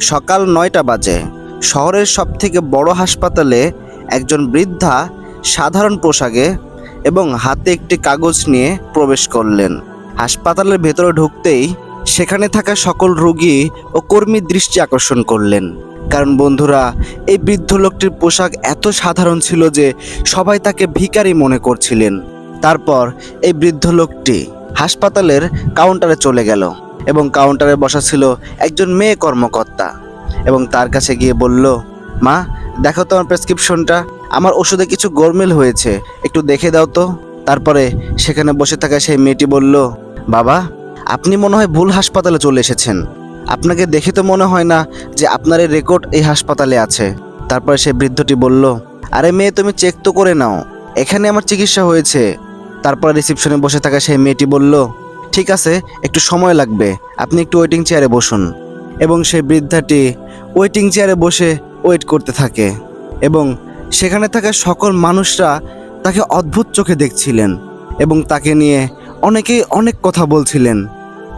সকাল নয়টা বাজে। শহরের সবথেকে বড় হাসপাতালে একজন বৃদ্ধা সাধারণ পোশাকে এবং হাতে একটি কাগজ নিয়ে প্রবেশ করলেন। হাসপাতালের ভেতরে ঢুকতেই সেখানে থাকা সকল রোগী ও কর্মীর দৃষ্টি আকর্ষণ করলেন। কারণ বন্ধুরা, এই বৃদ্ধ লোকটির পোশাক এত সাধারণ ছিল যে সবাই তাকে ভিখারি মনে করছিলেন। তারপর এই বৃদ্ধ লোকটি হাসপাতালের কাউন্টারে চলে গেল। এবং কাউন্টারে বসা ছিল একজন মেয়ে কর্মকর্তা এবং তার কাছে গিয়ে বলল, মা, দেখো তো আমার প্রেসক্রিপশনটা আমার ওষুধে কিছু গোলমেল হয়েছে। একটু দেখে দাও তো। তারপরে সেখানে বসে থাকা সেই মেয়েটি বলল, বাবা, আপনি মনে হয় ভুল হাসপাতালে চলে এসেছেন। আপনাকে দেখে তো মনে হয় না যে আপনার এই রেকর্ড এই হাসপাতালে আছে। তারপরে সেই বৃদ্ধটি বলল, আরে মেয়ে, তুমি চেক তো করে নাও। এখানে আমার চিকিৎসা হয়েছে। তারপরে রিসিপশনে বসে থাকা সেই মেয়েটি বলল ঠিক আছে, একটু সময় লাগবে। আপনি একটু ওয়েটিং চেয়ারে বসুন। এবং সেই বৃদ্ধাটি ওয়েটিং চেয়ারে বসে ওয়েট করতে থাকে। এবং সেখানে থাকা সকল মানুষরা তাকে অদ্ভুত চোখে দেখছিলেন এবং তাকে নিয়ে অনেকেই অনেক কথা বলছিলেন।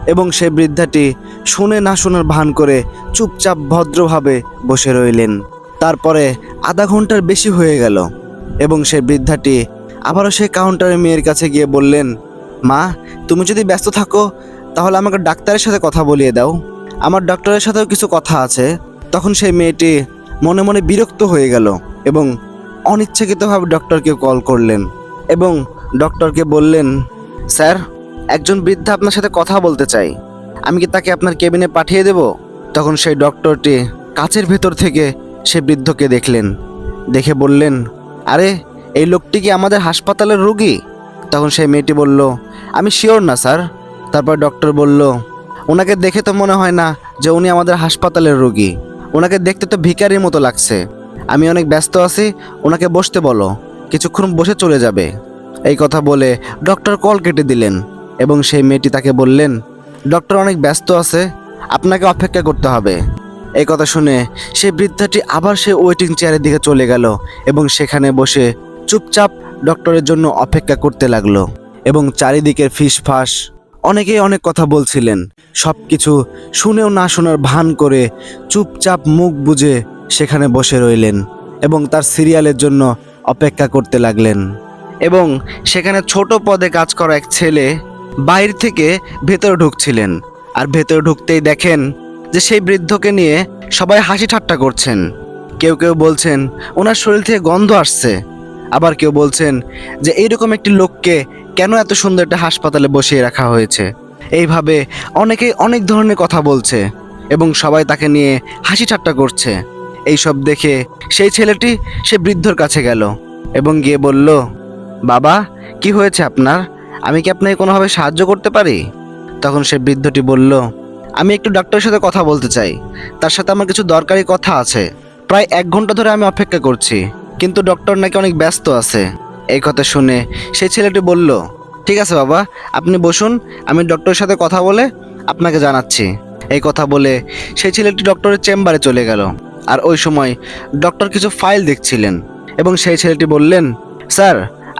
এবং সেই বৃদ্ধাটি শুনে না শোনার ভান করে চুপচাপ ভদ্রভাবে বসে রইলেন। তারপরে আধা ঘণ্টার বেশি হয়ে গেল। এবং সেই বৃদ্ধাটি আবারও সেই কাউন্টারের মেয়ের কাছে গিয়ে বললেন মা, তুমি যদি ব্যস্ত থাকো, তাহলে আমাকে ডাক্তারের সাথে কথা বলিয়ে দাও। আমার ডক্টরের সাথেও কিছু কথা আছে। তখন সেই মেয়েটি মনে মনে বিরক্ত হয়ে গেল এবং অনিচ্ছাকৃতভাবে ডক্টরকে কল করলেন এবং ডক্টরকে বললেন, স্যার, একজন বৃদ্ধা আপনার সাথে কথা বলতে চাই। আমি কি তাকে আপনার কেবিনে পাঠিয়ে দেব? তখন সেই ডক্টরটি কাচের ভেতর থেকে সে বৃদ্ধকে দেখলেন। দেখে বললেন, আরে, এই লোকটি কি আমাদের হাসপাতালের রোগী? তখন সেই মেয়েটি বলল, আমি শিওর না, স্যার। তারপর ডক্টর বলল, ওনাকে দেখে তো মনে হয় না যে উনি আমাদের হাসপাতালের রোগী। ওনাকে দেখতে তো ভিখারির মতো লাগছে। আমি অনেক ব্যস্ত আছি, ওনাকে বসতে বলো। কিছুক্ষণ বসে চলে যাবে। এই কথা বলে ডক্টর কল কেটে দিলেন এবং সেই মেয়েটি তাকে বললেন, ডক্টর অনেক ব্যস্ত আছে, আপনাকে অপেক্ষা করতে হবে। এই কথা শুনে সেই বৃদ্ধাটি আবার সে ওয়েটিং চেয়ারের দিকে চলে গেল এবং সেখানে বসে চুপচাপ ডক্টরের জন্য অপেক্ষা করতে লাগল এবং চারিদিকের ফিস ফিসফাস। অনেকেই অনেক কথা বলছিলেন। সব কিছু শুনেও না শোনার ভান করে চুপচাপ মুখ বুজে সেখানে বসে রইলেন এবং তার সিরিয়ালের জন্য অপেক্ষা করতে লাগলেন। এবং সেখানে ছোট পদে কাজ করা এক ছেলে বাইর থেকে ভেতরে ঢুকছিলেন আর ভেতরে ঢুকতেই দেখেন যে সেই বৃদ্ধকে নিয়ে সবাই হাসি ঠাট্টা করছেন। কেউ কেউ বলছেন, ওনার শরীর থেকে গন্ধ আসছে। আবার কেউ বলছেন যে এইরকম একটি লোককে কেন এত সুন্দর একটা হাসপাতালে বসিয়ে রাখা হয়েছে? এইভাবে অনেকেই অনেক ধরনের কথা বলছে এবং সবাই তাকে নিয়ে হাসি ঠাট্টা করছে। এইসব দেখে সেই ছেলেটি সে বৃদ্ধর কাছে গেল এবং গিয়ে বলল, বাবা, কি হয়েছে আপনার? আমি কি আপনাকে কোনোভাবে সাহায্য করতে পারি? তখন সে বৃদ্ধটি বলল, আমি একটু ডাক্তারের সাথে কথা বলতে চাই। তার সাথে আমার কিছু দরকারি কথা আছে। প্রায় এক ঘণ্টা ধরে আমি অপেক্ষা করছি। কিন্তু ডক্টর নাকি অনেক ব্যস্ত আছে। এই কথা শুনে সেই ছেলেটি বলল, ঠিক আছে বাবা, আপনি বসুন, আমি ডক্টরের সাথে কথা বলে আপনাকে জানাচ্ছি। এই কথা বলে সেই ছেলেটি ডক্টরের চেম্বারে চলে গেল। আর ওই সময় ডক্টর কিছু ফাইল দেখছিলেন এবং সেই ছেলেটি বললেন, স্যার,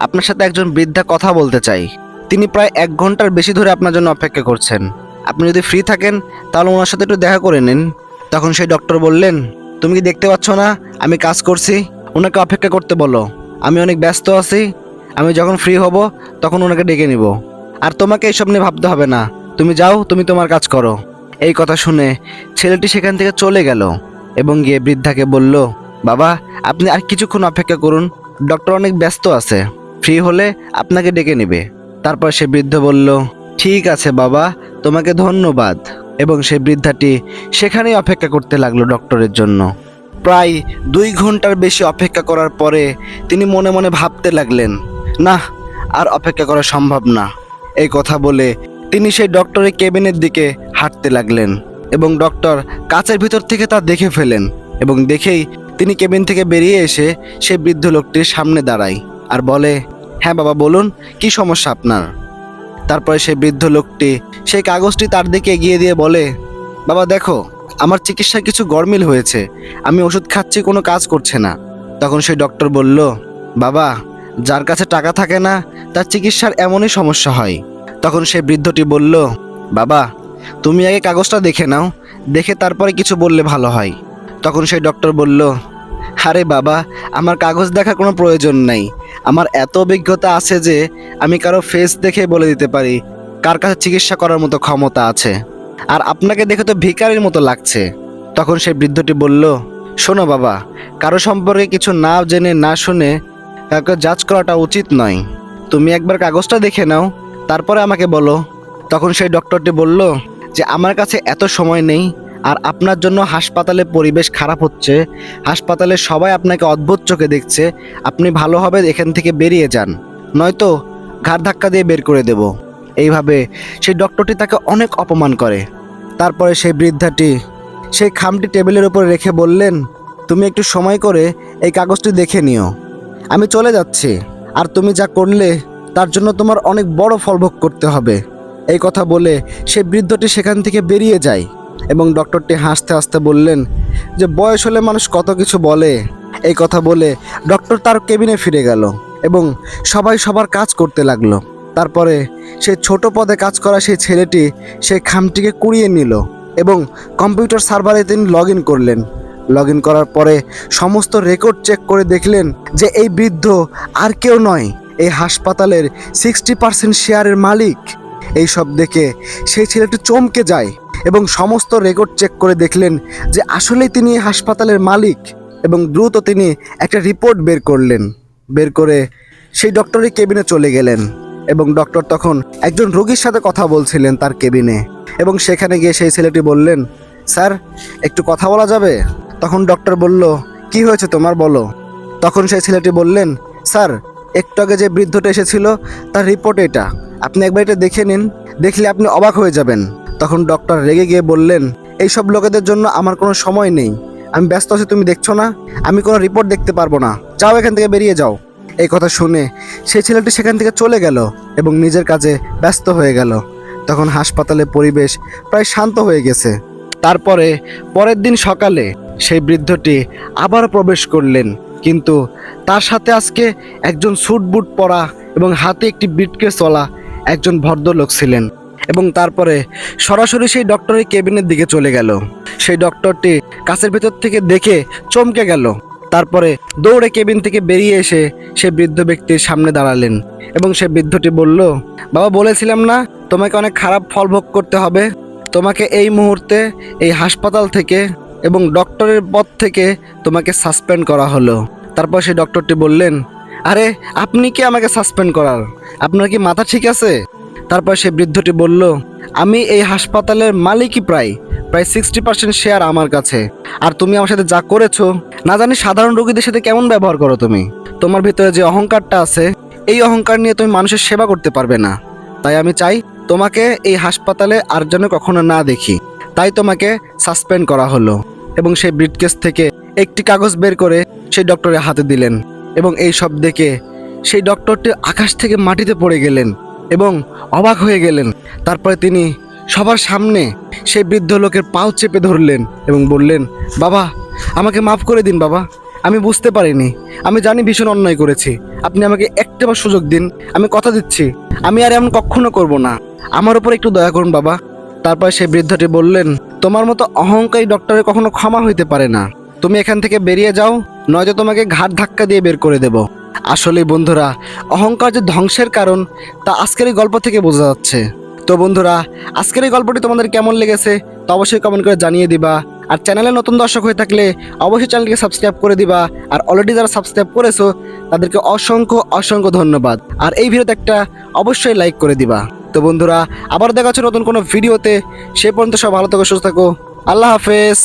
আপনার সাথে একজন বৃদ্ধা কথা বলতে চাই। তিনি প্রায় এক ঘণ্টার বেশি ধরে আপনার জন্য অপেক্ষা করছেন। আপনি যদি ফ্রি থাকেন, তাহলে ওনার সাথে একটু দেখা করে নিন। তখন সেই ডক্টর বললেন, তুমি কি দেখতে পাচ্ছ না? আমি কাজ করছি। ওনাকে অপেক্ষা করতে বলো। আমি অনেক ব্যস্ত আছি। আমি যখন ফ্রি হব, তখন ওনাকে ডেকে নিব। আর তোমাকে এইসব নিয়ে ভাবতে হবে না। তুমি যাও, তুমি তোমার কাজ করো। এই কথা শুনে ছেলেটি সেখান থেকে চলে গেল এবং গিয়ে বৃদ্ধাকে বলল, বাবা, আপনি আর কিছুক্ষণ অপেক্ষা করুন। ডক্টর অনেক ব্যস্ত আছে। ফ্রি হলে আপনাকে ডেকে নেবে। তারপর সে বৃদ্ধ বলল, ঠিক আছে বাবা, তোমাকে ধন্যবাদ। এবং সে বৃদ্ধাটি সেখানেই অপেক্ষা করতে লাগল ডক্টরের জন্য। প্রায় দুই ঘণ্টার বেশি অপেক্ষা করার পরে তিনি মনে মনে ভাবতে লাগলেন না আর অপেক্ষা করা সম্ভব না। এই কথা বলে তিনি সেই ডক্টরের কেবিনের দিকে হাঁটতে লাগলেন এবং ডক্টর কাচের ভিতর থেকে তা দেখে ফেলেন এবং দেখেই তিনি কেবিন থেকে বেরিয়ে এসে সেই বৃদ্ধ লোকটির সামনে দাঁড়ায় আর বলে হ্যাঁ বাবা, বলুন, কি সমস্যা আপনার? তারপরে সেই বৃদ্ধ লোকটি সেই কাগজটি তার দিকে এগিয়ে দিয়ে বলে, বাবা, দেখো আমার চিকিৎসায় কিছু গরমিল হয়েছে, আমি ওষুধ খাচ্ছি, কোনো কাজ করছে না। তখন সেই ডক্টর বলল, বাবা, যার কাছে টাকা থাকে না, তার চিকিৎসার এমনই সমস্যা হয়। তখন সেই বৃদ্ধটি বলল, বাবা, তুমি আগে কাগজটা দেখে নাও, দেখে তারপরে কিছু বললে ভালো হয়। তখন সেই ডক্টর বলল আরে বাবা, আমার কাগজ দেখার কোনো প্রয়োজন নাই। আমার এত অভিজ্ঞতা আছে যে, আমি কারও ফেস দেখে বলে দিতে পারি, কার কাছে চিকিৎসা করার মতো ক্ষমতা আছে। আর আপনাকে দেখে তো ভিকারির মতো লাগছে। তখন সেই বৃদ্ধটি বলল, শোনো বাবা, কারও সম্পর্কে কিছু না জেনে না শুনে কাউকে জাজ করাটা উচিত নয়। তুমি একবার কাগজটা দেখে নাও, তারপরে আমাকে বলো। তখন সেই ডক্টরটি বলল, যে আমার কাছে এত সময় নেই, আর আপনার জন্য হাসপাতালে পরিবেশ খারাপ হচ্ছে। হাসপাতালে সবাই আপনাকে অদ্ভুত চোখে দেখছে। আপনি ভালোভাবে এখান থেকে বেরিয়ে যান। নয়তো ঘাড় ধাক্কা দিয়ে বের করে দেব। এইভাবে সেই ডক্টরটি তাকে অনেক অপমান করে। তারপরে সেই বৃদ্ধাটি সেই খামটি টেবিলের উপরে রেখে বললেন, তুমি একটু সময় করে এই কাগজটি দেখে নিও। আমি চলে যাচ্ছি, আর তুমি যা করলে তার জন্য তোমার অনেক বড় ফলভোগ করতে হবে। এই কথা বলে সেই বৃদ্ধটি সেখান থেকে বেরিয়ে যায় এবং ডক্টরটি হাসতে হাসতে বললেন, যে বয়স হলে মানুষ কত কিছু বলে। এই কথা বলে ডক্টর তার কেবিনে ফিরে গেল এবং সবাই সবার কাজ করতে লাগল। তারপরে সেই ছোট পদে কাজ করা সেই ছেলেটি সেই খামটিকে কুড়িয়ে নিল এবং কম্পিউটার সার্ভারে তিনি লগ করলেন। লগ করার পরে সমস্ত রেকর্ড চেক করে দেখলেন যে এই বৃদ্ধ আর কেউ নয়, এই হাসপাতালের সিক্সটি পার্সেন্ট শেয়ারের মালিক। এই সব দেখে সেই ছেলেটি চমকে যায় এবং সমস্ত রেকর্ড চেক করে দেখলেন যে আসলেই তিনি এই হাসপাতালের মালিক এবং দ্রুত তিনি একটা রিপোর্ট বের করলেন। বের করে সেই ডক্টরের কেবিনে চলে গেলেন। এবং ডক্টর তখন একজন রোগীর সাথে কথা বলছিলেন তার কেবিনে। এবং সেখানে গিয়ে সেই ছেলেটি বললেন, স্যার, একটু কথা বলা যাবে? তখন ডক্টর বলল, কি হয়েছে তোমার বলো? তখন সেই ছেলেটি বললেন, স্যার, একটু আগে যে বৃদ্ধটা এসেছিল, তার রিপোর্ট এটা। আপনি একবার এটা দেখে নিন, দেখলে আপনি অবাক হয়ে যাবেন। তখন ডক্টর রেগে গিয়ে বললেন এই সব লোকেদের জন্য আমার কোনো সময় নেই। আমি ব্যস্ত আছি, তুমি দেখছ না? আমি কোনো রিপোর্ট দেখতে পারব না। যাও এখান থেকে বেরিয়ে যাও। এই কথা শুনে সেই ছেলেটি সেখান থেকে চলে গেল এবং নিজের কাজে ব্যস্ত হয়ে গেল। তখন হাসপাতালের পরিবেশ প্রায় শান্ত হয়ে গেছে। তারপরে পরের দিন সকালে সেই বৃদ্ধটি আবার প্রবেশ করলেন। কিন্তু তার সাথে আজকে একজন স্যুট বুট পরা এবং হাতে একটি বিটকে চলা একজন ভদ্রলোক ছিলেন এবং তারপরে সরাসরি সেই ডক্টরের কেবিনের দিকে চলে গেল। সেই ডক্টরটি কাছের ভেতর থেকে দেখে চমকে গেল। তারপরে দৌড়ে কেবিন থেকে বেরিয়ে এসে সে বৃদ্ধ ব্যক্তির সামনে দাঁড়ালেন এবং সে বৃদ্ধটি বলল, বাবা, বলেছিলাম না তোমাকে অনেক খারাপ ফল ভোগ করতে হবে। তোমাকে এই মুহূর্তে এই হাসপাতাল থেকে এবং ডক্টরের পদ থেকে তোমাকে সাসপেন্ড করা হলো। তারপর সেই ডক্টরটি বললেন, আরে, আপনি কি আমাকে সাসপেন্ড করার? আপনার কি মাথা ঠিক আছে? তারপর সে বৃদ্ধটি বলল, আমি এই হাসপাতালের মালিকই প্রায়। প্রায় সিক্সটি পার্সেন্ট শেয়ার আমার কাছে। আর তুমি আমার সাথে যা করেছ, না জানি সাধারণ রোগীদের সাথে কেমন ব্যবহার করো তুমি? তোমার ভিতরে যে অহংকারটা আছে, এই অহংকার নিয়ে তুমি মানুষের সেবা করতে পারবে না। তাই আমি চাই তোমাকে এই হাসপাতালে আর যেন কখনো না দেখি। তাই তোমাকে সাসপেন্ড করা হলো। এবং সেই ব্রিটকেস থেকে একটি কাগজ বের করে সেই ডক্টরের হাতে দিলেন। এবং এই সব দেখে সেই ডক্টরটি আকাশ থেকে মাটিতে পড়ে গেলেন এবং অবাক হয়ে গেলেন। তারপরে তিনি সবার সামনে সেই বৃদ্ধ লোকের পাও চেপে ধরলেন এবং বললেন, বাবা, আমাকে মাফ করে দিন বাবা। আমি বুঝতে পারিনি। আমি জানি ভীষণ অন্যায় করেছি। আপনি আমাকে একটাবার সুযোগ দিন। আমি কথা দিচ্ছি। আমি আর এমন কখনো করব না। আমার উপর একটু দয়া করুন বাবা। তারপর সেই বৃদ্ধটি বললেন, তোমার মতো অহংকারী ডক্টরের কখনো ক্ষমা হইতে পারে না। তুমি এখান থেকে বেরিয়ে যাও, নয়তো তোমাকে ঘাট ধাক্কা দিয়ে বের করে দেব। আসলে বন্ধুরা, অহংকার যে ধ্বংসের কারণ, তা আজকের এই গল্প থেকে বোঝা যাচ্ছে। তো বন্ধুরা, আজকের এই গল্পটি তোমাদের কেমন লেগেছে তো অবশ্যই কমেন্ট করে জানিয়ে দিবা। আর চ্যানেলে নতুন দর্শক হয়ে থাকলে অবশ্যই চ্যানেলকে সাবস্ক্রাইব করে দিবা। আর অলরেডি যারা সাবস্ক্রাইব করেছ, তাদেরকে অসংখ্য অসংখ্য ধন্যবাদ। আর এই ভিডিওতে একটা অবশ্যই লাইক করে দিবা। তো বন্ধুরা আবার দেখা হচ্ছে নতুন কোনো ভিডিওতে। সে পর্যন্ত সব ভালো থাকো, সুস্থ থাকো। আল্লাহ হাফেজ।